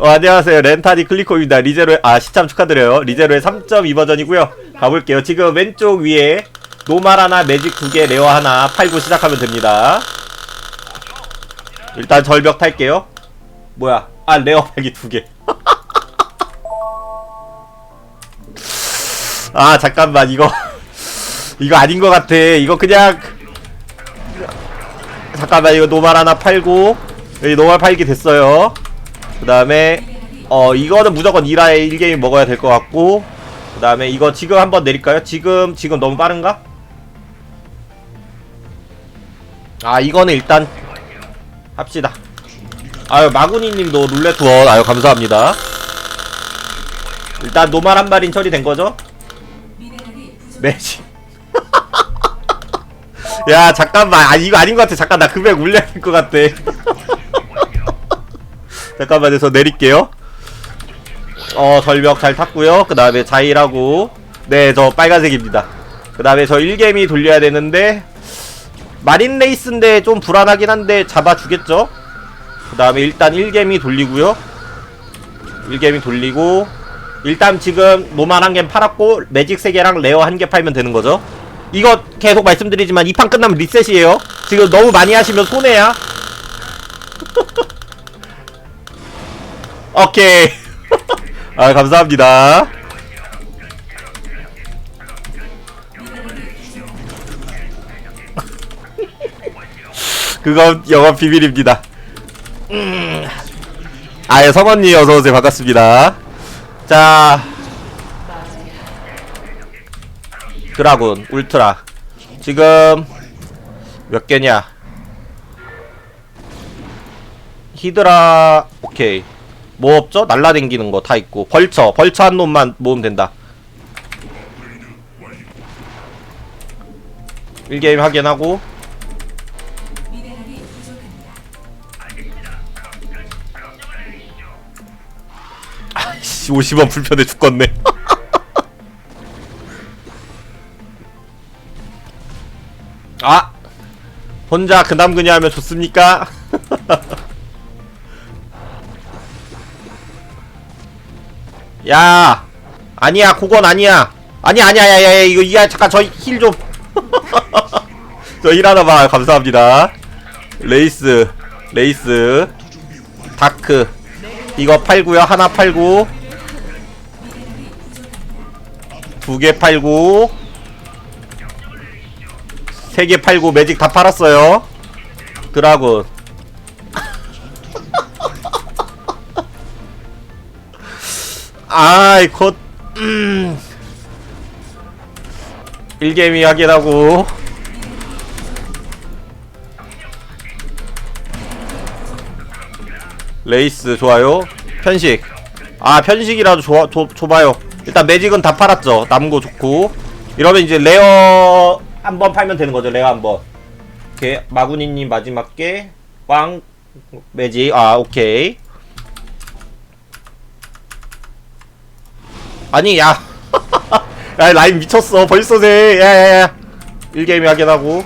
어, 안녕하세요. 렌타디 클리코입니다. 리제로의, 아, 시참 축하드려요. 리제로의 3.2 버전이고요 가볼게요. 지금 왼쪽 위에 노말 하나, 매직 두 개, 레어 하나 팔고 시작하면 됩니다. 일단 절벽 탈게요. 뭐야. 아, 레어 팔기 두 개. 아, 잠깐만, 이거. 이거 아닌 것 같아. 이거 그냥. 잠깐만, 이거 노말 하나 팔고. 여기 노말 팔기 됐어요. 그 다음에 어 이거는 무조건 1화에 1게임 먹어야 될 것 같고 그 다음에 이거 지금 한번 내릴까요? 지금 지금 너무 빠른가? 아 이거는 일단 합시다 아유 마구니님도 룰렛 투원 아유 감사합니다 일단 노말 한 마린 처리된 거죠? 매직 야 잠깐만 아 이거 아닌 것 같아 잠깐 나 금액 올려야 될것 같아 잠깐만요 저 내릴게요. 어 절벽 잘 탔고요. 그 다음에 자일하고. 네 저 빨간색입니다. 그 다음에 저 1개미 돌려야 되는데 마린 레이스인데 좀 불안하긴 한데 잡아주겠죠? 그 다음에 일단 1개미 돌리고요. 1개미 돌리고 일단 지금 노만 한개 팔았고 매직 3개랑 레어 한 개 팔면 되는 거죠? 이거 계속 말씀드리지만 이 판 끝나면 리셋이에요. 지금 너무 많이 하시면 손해야 오케이. 아, 감사합니다. 그건 영업 비밀입니다. 음. 아예 성원님 어서오세요. 반갑습니다. 자. 드라군, 울트라. 지금 몇 개냐? 히드라, 오케이. 뭐 없죠? 날라댕기는 거 다 있고. 벌처 벌처 한 놈만 모으면 된다. 1게임 확인하고. 아이씨 50원 불편해 죽겠네. 아! 혼자 그남 그녀 하면 좋습니까? 야 아니야 그건 아니야. 아니야 아니야 야야 이거 이야 잠깐 저 힐 좀. 저 힐 하나 봐. 감사합니다. 레이스 레이스 다크. 이거 팔고요. 하나 팔고 두 개 팔고 세 개 팔고 매직 다 팔았어요. 드라군 아이 곧 음. 1게임이 확인하고. 레이스 좋아요? 편식. 아 편식이라도 좋아 줘, 줘봐요. 일단 매직은 다 팔았죠? 거 좋고. 이러면 이제 레어 한 번 팔면 되는 거죠 레어 한번. 오케이 마구니님 마지막 게꽝 매직. 아 오케이 아니 야. 야 라인 미쳤어. 벌써 세. 야야야. 1게임이 확인하고.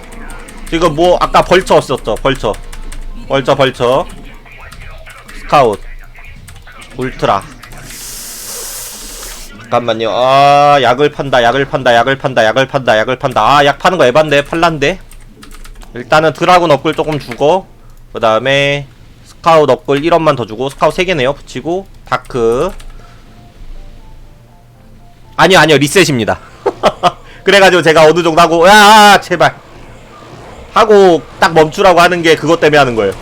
지금 뭐 아까 벌처 없었죠. 벌처 벌처 벌처 스카웃. 울트라. 잠깐만요. 아 약을 판다 약을 판다 약을 판다 약을 판다 약을 판다. 아 약 파는 거 에반데? 팔란데? 일단은 드라군 업글 조금 주고 그 다음에 스카웃 업글 1원만 더 주고 스카웃 3개네요. 붙이고 다크 아니요 아니요 리셋입니다. 그래가지고 제가 어느 정도 하고 야 아, 제발. 하고 딱 멈추라고 하는 게 그것 때문에 하는 거예요.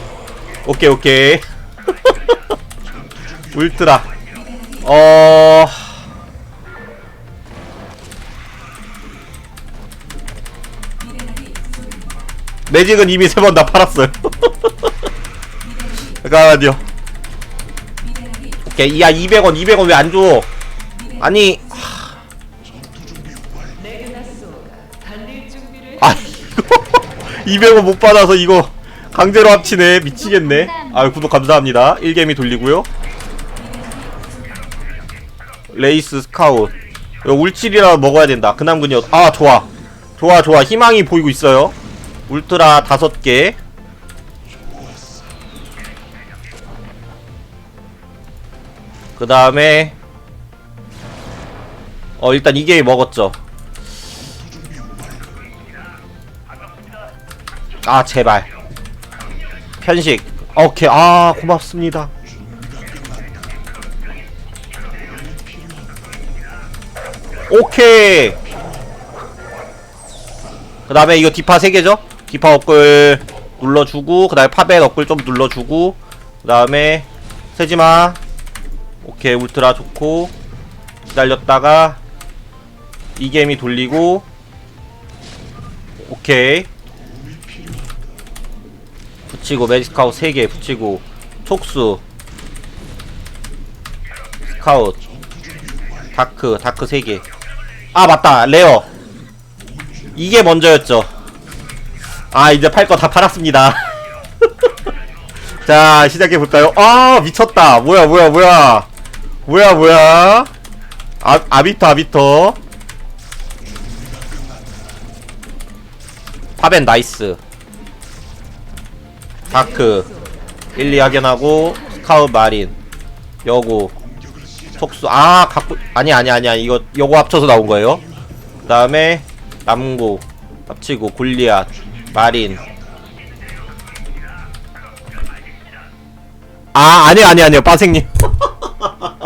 오케이 오케이. 울트라. 어. 매직은 이미 세 번 다 팔았어요. 잠깐만요. 오케이 야 200원 200원 왜 안 줘? 아니 아 이거 200원 못 받아서 이거 강제로 합치네. 미치겠네. 아 구독 감사합니다. 1개미 돌리고요. 레이스 스카웃. 이거 울칠이라도 먹어야 된다. 그남근이었 아 좋아. 좋아 좋아. 희망이 보이고 있어요. 울트라 다섯 개. 그 다음에 어 일단 이 게임 먹었죠 아 제발. 편식. 오케이. 아 고맙습니다. 오케이. 그 다음에 이거 디파 3개죠? 디파 업글 눌러주고 그 다음에 파벳 업글 좀 눌러주고 그 다음에 세지마. 오케이. 울트라 좋고. 기다렸다가 이 게임이 돌리고. 오케이 붙이고 매직카우 3개 붙이고 촉수 스카웃 다크 다크 3개. 아 맞다. 레어. 이게 먼저였죠. 아 이제 팔 거 다 팔았습니다. 자 시작해볼까요? 아 미쳤다. 뭐야 뭐야 뭐야. 뭐야 뭐야. 아, 아비터 아비터. 파벤 나이스 다크 1, 2 확인하고 스카웃 마린 여고 촉수 아 갖고 아니 아니 아니 아니 이거 요거 합쳐서 나온 거예요. 그 다음에 남고 합치고 골리앗 마린. 아 아니 아니 아니요 빠생님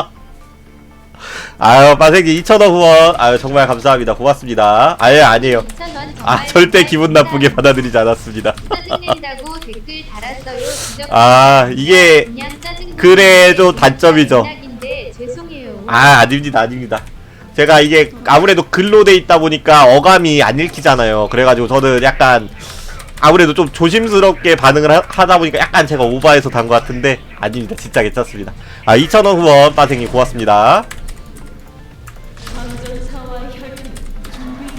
아유 빠생님 2천원 후원. 아유 정말 감사합니다. 고맙습니다. 아예 아니에요. 아 절대 기분 나쁘게 받아들이지 않았습니다. 아 이게 그래도 단점이죠. 아 아닙니다 아닙니다. 제가 이게 아무래도 글로 돼 있다 보니까 어감이 안 읽히잖아요. 그래가지고 저는 약간 아무래도 좀 조심스럽게 반응을 하, 하다 보니까 약간 제가 오버해서 단 것 같은데 아닙니다. 진짜 괜찮습니다. 아 2,000원 후원 빠생님 고맙습니다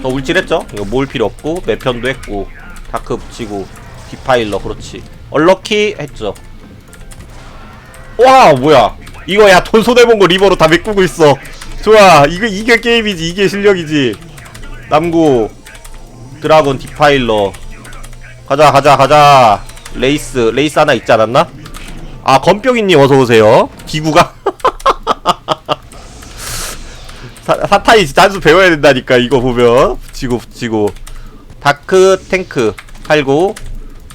더 울질했죠? 이거 모을 필요 없고 매편도 했고 다크 붙이고 디파일러 그렇지. 얼럭키 했죠. 와 뭐야. 이거 야 돈 손해본 거 리버로 다 메꾸고 있어. 좋아 이거 이게 게임이지 이게 실력이지. 남구 드라곤 디파일러. 가자 가자 가자. 레이스 레이스 하나 있지 않았나? 아 건병이님 어서오세요. 기구가 사, 사타이 진짜 한수 배워야 된다니까 이거 보면. 붙이고 붙이고. 다크 탱크. 팔고.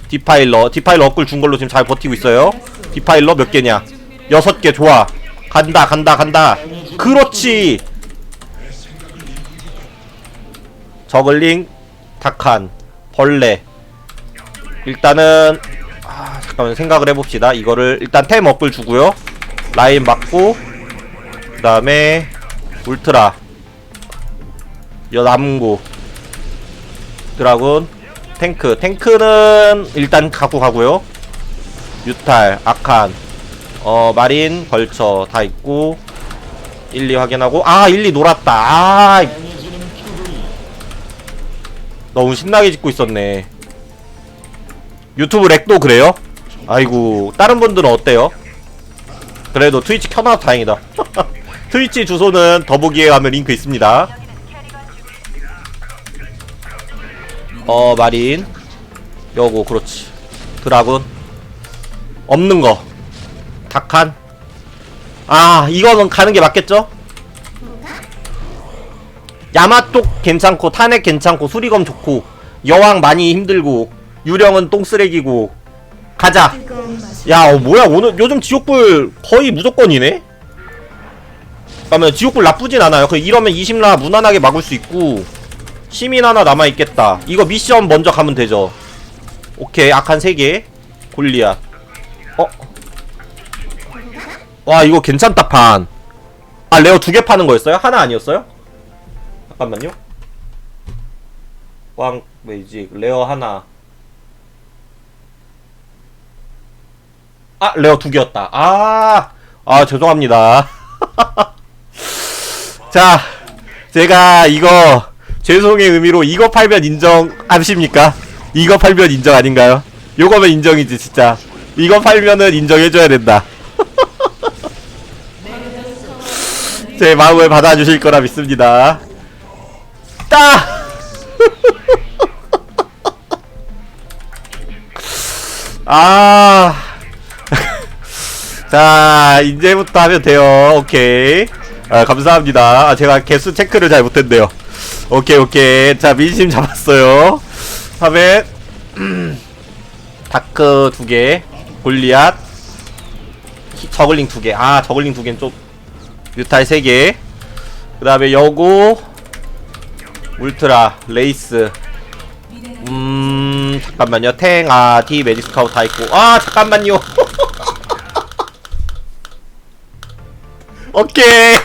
디파일러. 디파일러 업글 준 걸로 지금 잘 버티고 있어요. 디파일러 몇 개냐? 여섯 개. 좋아. 간다 간다 간다. 그렇지. 저글링 다칸 벌레. 일단은 아 잠깐만 생각을 해봅시다. 이거를 일단 템 업글 주고요. 라인 맞고 그 다음에 울트라. 여남고 드라군. 탱크. 탱크는 일단 갖고 가고요. 유탈 아칸 어 마린 벌처 다 있고. 1, 2 확인하고. 아 1, 2 놀았다. 아 너무 신나게 짓고 있었네. 유튜브 렉도 그래요? 아이고 다른 분들은 어때요? 그래도 트위치 켜놔서 다행이다 트위치 주소는 더보기에 가면 링크 있습니다. 어 마린. 여고 그렇지. 드라군. 없는 거. 닭한. 아 이거는 가는 게 맞겠죠? 야마똑 괜찮고 탄핵 괜찮고 수리검 좋고 여왕 많이 힘들고 유령은 똥 쓰레기고 가자. 야 어, 뭐야 오늘 요즘 지옥불 거의 무조건이네 그러면 지옥불 나쁘진 않아요 그 이러면 20라 무난하게 막을 수 있고 시민 하나 남아있겠다 이거 미션 먼저 가면 되죠 오케이 악한 3개 골리앗 어? 와 이거 괜찮다 판. 아 레어 두 개 파는 거였어요? 하나 아니었어요? 잠깐만요. 왕 메이지 레어 하나. 아 레어 두 개였다. 아, 아 죄송합니다. 자, 제가 이거 죄송의 의미로 이거 팔면 인정하십니까? 이거 팔면 인정 아닌가요? 요거면 인정이지 진짜. 이거 팔면은 인정해줘야 된다. 제 마음을 받아주실 거라 믿습니다. 따! 아. 자 이제부터 하면 돼요 오케이 아 감사합니다. 아, 제가 개수 체크를 잘 못했네요. 오케이 오케이. 자 민심 잡았어요. 다음에 다크 두 개 골리앗 히- 저글링 두 개 아 저글링 두 개는 좀 뮤탈 세 개 그 다음에 여고 울트라 레이스. 음 잠깐만요. 탱 아 디 매직 스카우트 다 있고. 아 잠깐만요. 오케이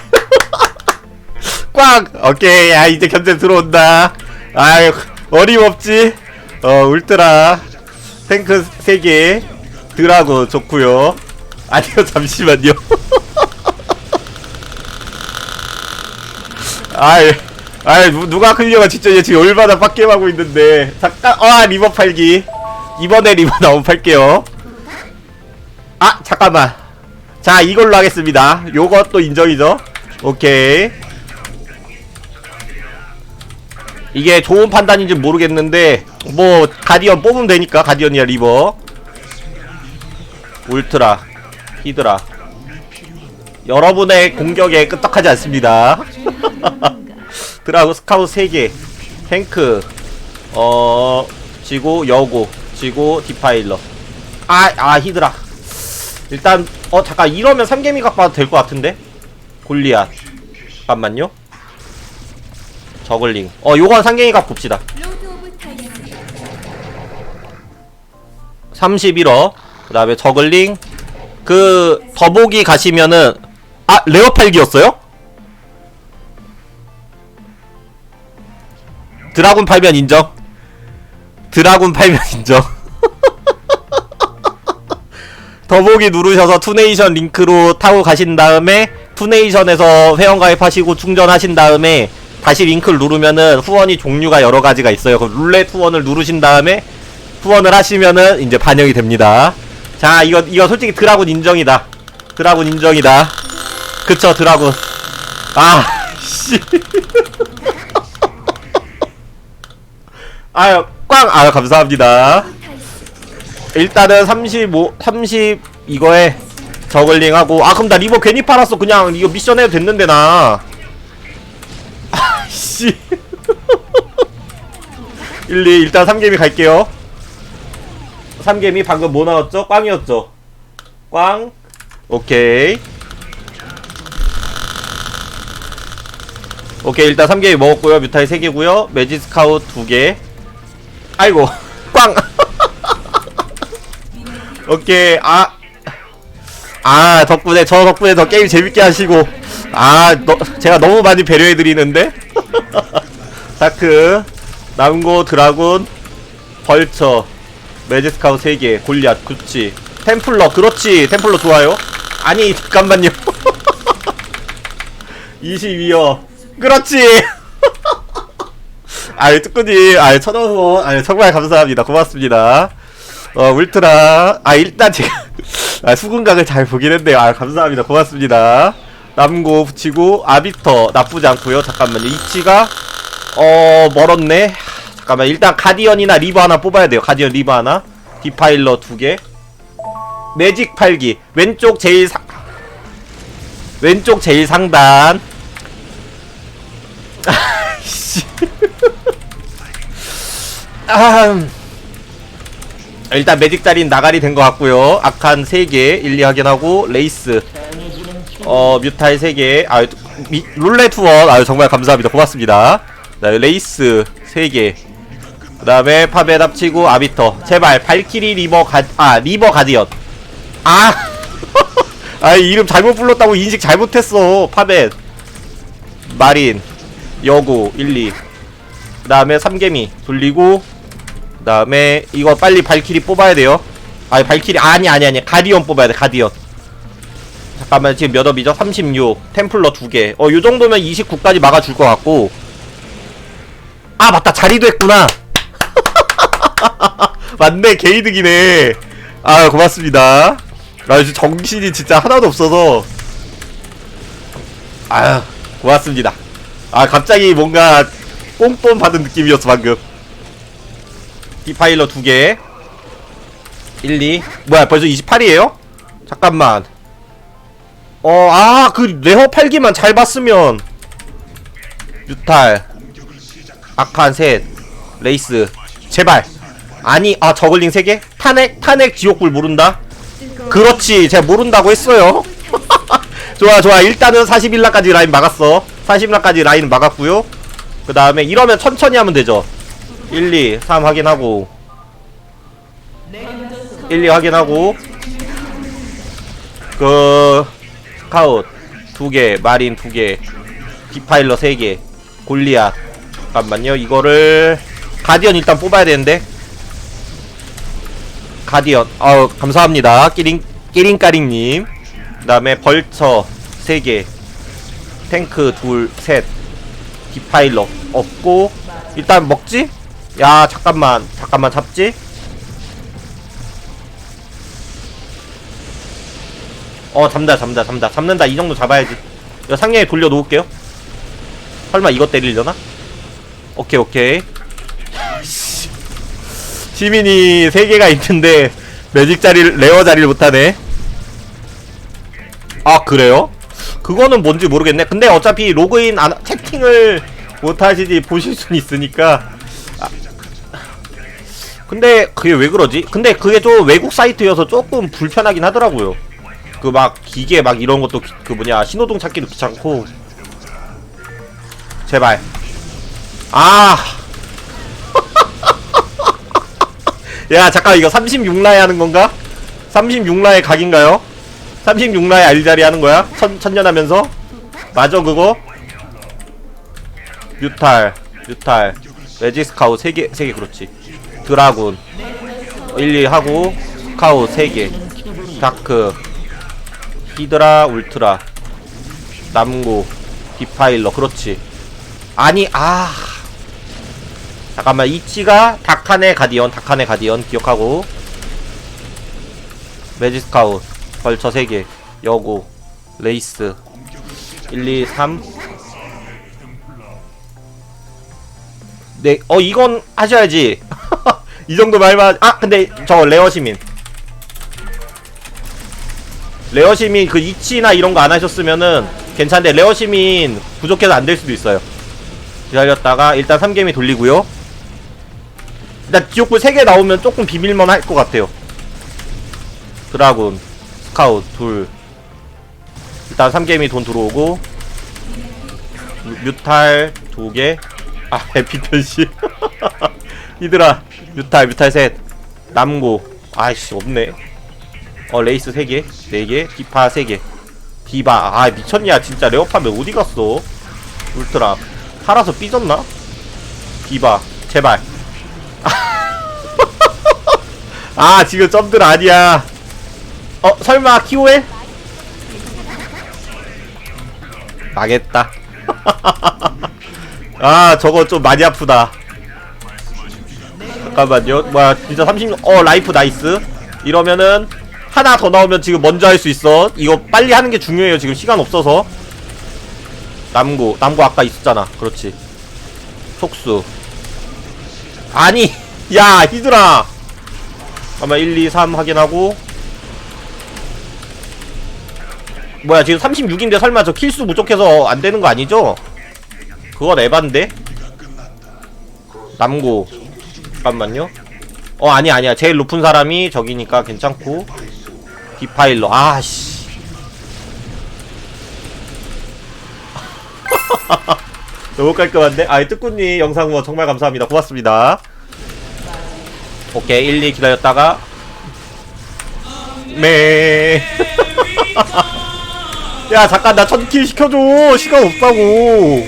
꽝! 오케이 아 이제 견제 들어온다. 아유 어림없지? 어 울트라. 탱크 3개. 드라고 좋구요. 아니요 잠시만요. 아이 아이 누, 누가 클리어가 진짜 얘 지금 얼마나 빡게임하고 있는데. 잠깐 아 리버 팔기. 이번에 리버 나오면 팔게요. 아 잠깐만. 자 이걸로 하겠습니다. 요것도 인정이죠? 오케이 이게 좋은 판단인지 모르겠는데 뭐 가디언 뽑으면 되니까 가디언이야 리버. 울트라 히드라. 여러분의 공격에 끄떡하지 않습니다. 드라고 스카우트 3개. 탱크 어 지고 여고 지고 디파일러. 아 아 히드라. 일단 어 잠깐 이러면 3개미 각 봐도 될 것 같은데? 골리앗. 잠깐만요 저글링. 어 요건 3개미 각 봅시다. 31어. 그 다음에 저글링. 그 더보기 가시면은 아 레어 팔기였어요? 드라군 팔면 인정. 드라군 팔면 인정. 더보기 누르셔서 투네이션 링크로 타고 가신 다음에 투네이션에서 회원 가입하시고 충전하신 다음에 다시 링크를 누르면은 후원이 종류가 여러 가지가 있어요. 그 룰렛 후원을 누르신 다음에 후원을 하시면은 이제 반영이 됩니다. 자, 이거 이거 솔직히 드라군 인정이다. 드라군 인정이다. 그쵸, 드라군. 아, 씨. 아유, 꽝! 아유, 감사합니다. 일단은 35, 30 이거에 저글링하고 아 그럼 나 리버 괜히 팔았어 그냥 이거 미션 해도 됐는데 나 아씨. 1, 2 일단 3개미 갈게요. 3개미 방금 뭐 나왔죠? 꽝이었죠? 꽝. 오케이. 오케이 일단 3개미 먹었고요. 뮤타이 3개고요. 매지스카웃 2개. 아이고 꽝. 오케이 아. 아 덕분에 저 덕분에 더 게임 재밌게 하시고. 아 너, 제가 너무 많이 배려해 드리는데 다크 남고 드라군 벌처 매지스카우 3개 골리앗 그렇지. 템플러 그렇지. 템플러 좋아요. 아니 잠깐만요. 22여 그렇지. 아이 뚜꾸님. 아이 천원 아이 정말 감사합니다. 고맙습니다. 어 울트라. 아 일단 제가 아, 수근각을 잘 보긴 했네요. 아 감사합니다. 고맙습니다 남고 붙이고 아비터 나쁘지 않고요. 잠깐만요 이치가 어 멀었네. 하, 잠깐만 일단 가디언이나 리버 하나 뽑아야 돼요. 가디언 리버 하나. 디파일러 두개. 매직 팔기. 왼쪽 제일 상 왼쪽 제일 상단. 아씨. 아 일단 매직 자리는 나가리 된 것 같고요. 아칸 3개 1, 2 확인하고 레이스 어 뮤탈 3개. 아 미, 룰렛 투원. 아유 정말 감사합니다. 고맙습니다. 자 레이스 3개. 그 다음에 파벳 합치고 아비터. 제발 발키리 리버 가아 리버 가디언. 아! 아 이름 잘못 불렀다고 인식 잘못했어 파벳 마린 여고 1, 2 그 다음에 삼개미 돌리고 그 다음에 이거 빨리 발키리 뽑아야 돼요. 아니 발키리 아니 아니 아니. 가디언 뽑아야 돼 가디언 잠깐만 지금 몇 업이죠? 36 템플러 2개. 어 요정도면 29까지 막아줄 것 같고. 아 맞다. 자리도 했구나. 맞네. 게이득이네. 아 고맙습니다. 아 요즘 정신이 진짜 하나도 없어서. 아유 고맙습니다. 아 갑자기 뭔가 뽕돈 받은 느낌이었어 방금. 디파일러 2개. 1, 2 뭐야 벌써 28이에요? 잠깐만 어, 아, 그 레어 팔기만 잘 봤으면. 유탈. 아칸 셋. 레이스. 제발. 아니 아 저글링 세 개? 탄핵 탄핵 지옥불 모른다? 그렇지. 제가 모른다고 했어요. 좋아 좋아. 일단은 41라까지 라인 막았어. 40라까지 라인 막았고요. 그 다음에 이러면 천천히 하면 되죠. 1, 2, 3 확인하고. 1, 2 확인하고. 그 스카웃 두개 마린 두개 디파일러 세개 골리앗. 잠깐만요. 이거를 가디언 일단 뽑아야 되는데. 가디언. 어 감사합니다. 끼링 끼링까링님. 그 다음에 벌처 3개. 탱크 둘셋. 디파일러 없고. 일단 먹지? 야 잠깐만. 잠깐만 잡지? 어 잡는다 잡는다 잡는다 잡는다 이 정도 잡아야지 이거 상냥에 돌려 놓을게요 설마 이거 때리려나? 오케이 오케이 씨. 시민이 3개가 있는데 매직 자리를 레어 자리를 못하네 아 그래요? 그거는 뭔지 모르겠네 근데 어차피 로그인 안 채팅을 못하시지 보실 순 있으니까 아. 근데 그게 왜 그러지? 근데 그게 좀 외국 사이트여서 조금 불편하긴 하더라고요 그 막 기계 막 이런 것도 기- 그 뭐냐 신호등 찾기도 귀찮고 제발 아. 야, 잠깐 이거 36라에 하는 건가? 36라에 각인가요? 36라에 알자리 하는 거야? 천, 천년하면서? 맞아, 그거? 뮤탈, 뮤탈, 레지스카우 3개, 3개, 그렇지. 드라군, 1, 2 하고, 스카우 3개, 다크, 히드라, 울트라, 남고, 디파일러, 그렇지. 아니 아 잠깐만 이치가 다칸의 가디언 다칸의 가디언 기억하고 매지스카웃 벌처 3개 여고 레이스 1 2 3 네, 어 이건 하셔야지. 이 정도 말만 아 근데 저 레어 시민. 레어 시민 그 이치나 이런 거 안 하셨으면은 괜찮은데 레어 시민 부족해서 안 될 수도 있어요. 기다렸다가 일단 3개미 돌리고요. 일단 지옥불 3개 나오면 조금 비밀만 할 것 같아요. 드라군 스카웃 둘. 일단 3개미 돈 들어오고 뮤- 뮤탈 2개. 아 에피턴씨. 이들아 뮤탈 뮤탈 셋. 남고. 아이씨 없네 어 레이스 3개. 4개. 디파 3개. 디바. 아 미쳤냐 진짜. 레어파면 어디 갔어? 울트라. 살아서 삐졌나? 디바. 제발. 아 지금 점들 아니야. 어 설마 키오엘? 망했다. 아 저거 좀 많이 아프다. 잠깐만요. 뭐야 진짜 30 어 라이프 나이스. 이러면은 하나 더 나오면 지금 먼저 할 수 있어. 이거 빨리 하는 게 중요해요. 지금 시간 없어서. 남구 남구 아까 있었잖아. 그렇지. 속수. 아니 야 히드라! 아마 1 2 3 확인하고. 뭐야 지금 36인데 설마 저 킬수 부족해서 안 되는 거 아니죠? 그건 에반데? 남구. 잠깐만요. 어 아니 아니야. 제일 높은 사람이 저기니까 괜찮고 디파일러. 아씨. 너무 깔끔한데? 아이 뜨꾸님 영상 후원 정말 감사합니다. 고맙습니다. 오케이 1, 2 기다렸다가. 네. 야 잠깐 나 천킬 시켜줘. 시간 없다고.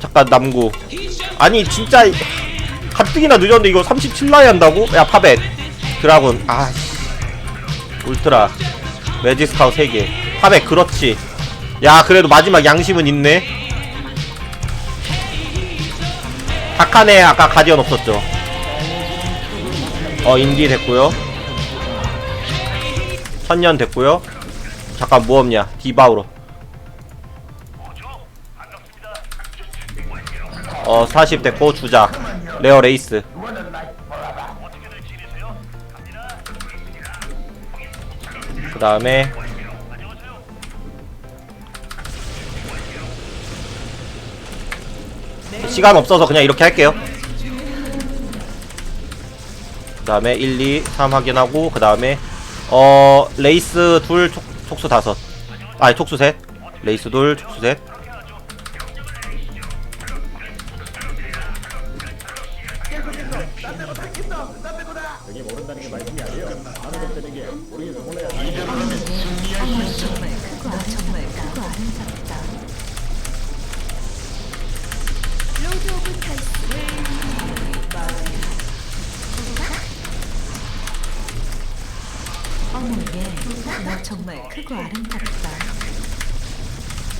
잠깐 남구. 아니 진짜 가뜩이나 늦었는데 이거 37라이 한다고? 야 파벳. 드라군. 아씨. 울트라. 매지스카우 3개. 파벳 그렇지. 야 그래도 마지막 양심은 있네. 다카네 아까 가디언 없었죠. 어 인디 됐고요. 천년 됐고요. 잠깐 뭐 없냐? 디바우로. 어40 됐고 주자 레어 레이스. 다음에 시간 없어서 그냥 이렇게 할게요. 그 다음에 1, 2, 3 확인하고 그 다음에 어 레이스 둘 촉, 촉수 다섯. 아니 촉수 셋. 레이스 둘 촉수 셋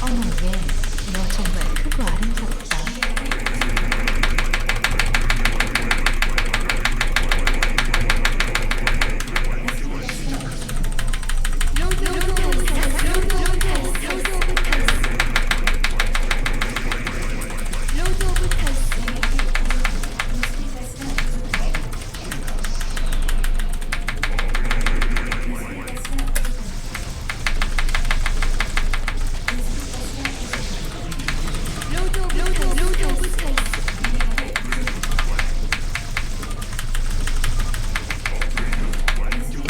어머 얘, 너 정말 크고 아름답다.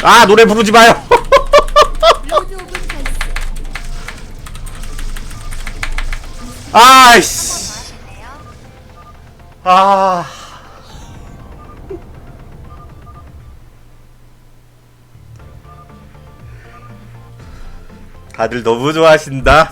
아 노래 부르지 마요. 아이씨. 아. 다들 너무 좋아하신다